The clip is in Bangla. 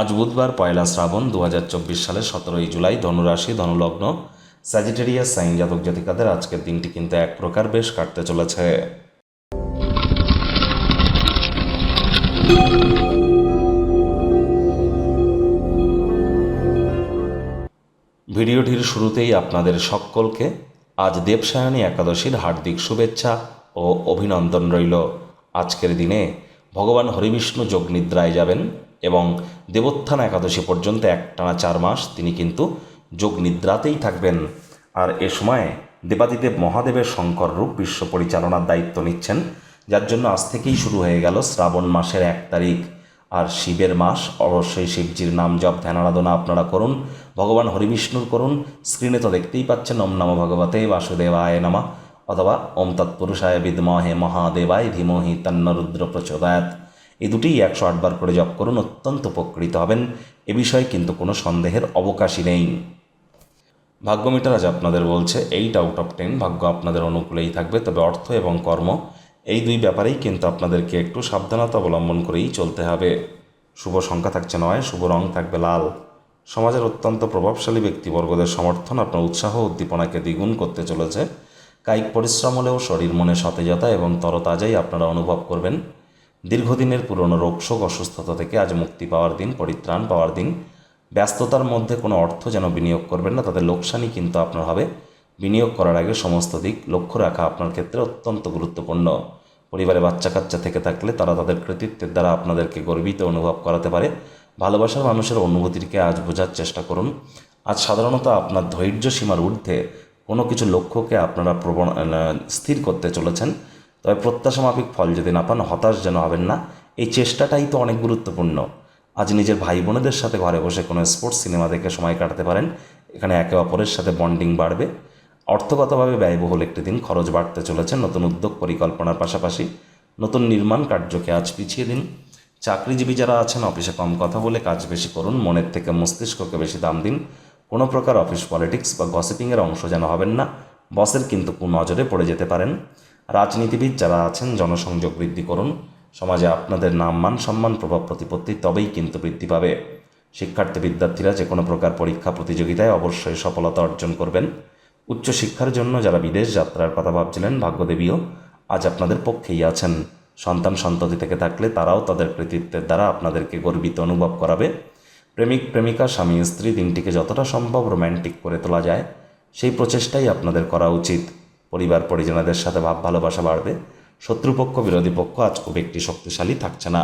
আজ বুধবার পয়লা শ্রাবণ দু হাজার চব্বিশ সালের সতেরোই জুলাই ধনুরাশি, ধনুলগ্ন স্যাজিটেরিয়াস সাইন জাতক জাতিকাদের আজকের দিনটি কিন্তু এক প্রকার বেশ কাটতে চলেছে। ভিডিওটির শুরুতেই আপনাদের সকলকে আজ দেবসায়নী একাদশীর হার্দিক শুভেচ্ছা ও অভিনন্দন রইল। আজকের দিনে ভগবান হরিবিষ্ণু যোগনিদ্রায় যাবেন এবং দেবোত্থান একাদশী পর্যন্ত একটানা চার মাস তিনি কিন্তু যোগনিদ্রাতেই থাকবেন। আর এ সময় দেবাদিদেব মহাদেবের শঙ্কর রূপ বিশ্ব পরিচালনার দায়িত্ব নিচ্ছেন, যার জন্য আজ থেকেই শুরু হয়ে গেল শ্রাবণ মাসের এক তারিখ। আর শিবের মাস, অবশ্যই শিবজির নাম জপ, ধ্যান আরাধনা আপনারা করুন, ভগবান হরিবিষ্ণুর করুন, স্ক্রিনে তো দেখতেই পাচ্ছেন, ওম নম ভগবতে বাসুদেবায় নমা। অথবা ওম তৎপুরুষায় বিদ্মহে মহাদেবায় ধীমহি তন্ন রুদ্র প্রচোদয়াত এই দুটিই একশো আটবার করে জপ করুন, অত্যন্ত উপকৃত হবেন। এ বিষয়ে কিন্তু কোনো সন্দেহের অবকাশই নেই। ভাগ্য মিটার আজ আপনাদের বলছে এইট আউট অফ টেন ভাগ্য আপনাদের অনুকূলেই থাকবে। তবে অর্থ এবং কর্ম, এই দুই ব্যাপারেই কিন্তু আপনাদেরকে একটু সাবধানতা অবলম্বন করেই চলতে হবে। শুভ সংখ্যা থাকছে নয়, শুভ রং থাকবে লাল। সমাজের অত্যন্ত প্রভাবশালী ব্যক্তিবর্গদের সমর্থন, আপনার উৎসাহ উদ্দীপনাকে দ্বিগুণ করতে চলেছে। কায়িক পরিশ্রম হলেও শরীর, মনে সতেজতা এবং তরতাজাই আপনারা অনুভব করবেন। দীর্ঘদিনের পুরনো রোগশোক অসুস্থতা থেকে আজ মুক্তি পাওয়ার দিন, পরিত্রাণ পাওয়ার দিন। ব্যস্ততার মধ্যে কোনো অর্থ যেন বিনিয়োগ করবেন না তাদের লোকসানই কিন্তু আপনার হবে। বিনিয়োগ করার আগে সমস্ত দিক লক্ষ্য রাখা আপনার ক্ষেত্রে অত্যন্ত গুরুত্বপূর্ণ। পরিবারে বাচ্চা কাচ্চা থেকে থাকলে তারা তাদের কৃতিত্বের দ্বারা আপনাদেরকে গর্বিত অনুভব করাতে পারে। ভালোবাসার মানুষের অনুভূতিকে আজ বোঝার চেষ্টা করুন। আজ সাধারণত আপনার ধৈর্য সীমার ঊর্ধ্বে কোনো কিছু লক্ষ্যকে আপনারা প্রবণ স্থির করতে চলেছেন, তবে প্রত্যাশা মাফিক ফল যদি না পান, হতাশ যেন হবেন না। এই চেষ্টাটাই তো অনেক গুরুত্বপূর্ণ। আজ নিজের ভাই বোনেদের সাথে ঘরে বসে কোনো স্পোর্টস সিনেমা দেখে সময় কাটাতে পারেন। এখানে একে অপরের সাথে বন্ডিং বাড়বে। অর্থগতভাবে ব্যয়বহুল একটি দিন, খরচ বাড়তে চলেছে, নতুন উদ্যোগ পরিকল্পনার পাশাপাশি নতুন নির্মাণ কার্যকে আজ পিছিয়ে দিন। চাকরিজীবী যারা আছেন, অফিসে কম কথা বলে কাজ বেশি করুন, মনের থেকে মস্তিষ্ককে বেশি দাম দিন। কোনো প্রকার অফিস পলিটিক্স বা গসিপিংয়ের অংশ যেন হবেন না। বসের কিন্তু নজরে পড়ে যেতে পারেন। রাজনীতিবিদ যারা আছেন, জনসংযোগ বৃদ্ধি করুন। সমাজে আপনাদের নাম, মান, সম্মান, প্রভাব, প্রতিপত্তি তবেই কিন্তু বৃদ্ধি পাবে। শিক্ষার্থী বিদ্যার্থীরা যে কোনো প্রকার পরীক্ষা প্রতিযোগিতায় অবশ্যই সফলতা অর্জন করবেন। উচ্চশিক্ষার জন্য যারা বিদেশ যাত্রার কথা ভাবছিলেন, ভাগ্যদেবীও আজ আপনাদের পক্ষেই আছেন। সন্তান সন্ততি থেকে থাকলে তারাও তাদের কৃতিত্বের দ্বারা আপনাদেরকে গর্বিত অনুভব করাবে। প্রেমিক, প্রেমিকা, স্বামী, স্ত্রী দিনটিকে যতটা সম্ভব রোম্যান্টিক করে তোলা যায়, সেই প্রচেষ্টাই আপনাদের করা উচিত। পরিবার, পরিজনদের সাথে ভাব, ভালোবাসা বাড়বে। শত্রুপক্ষ, বিরোধী পক্ষ আজ খুব একটি শক্তিশালী থাকছে না।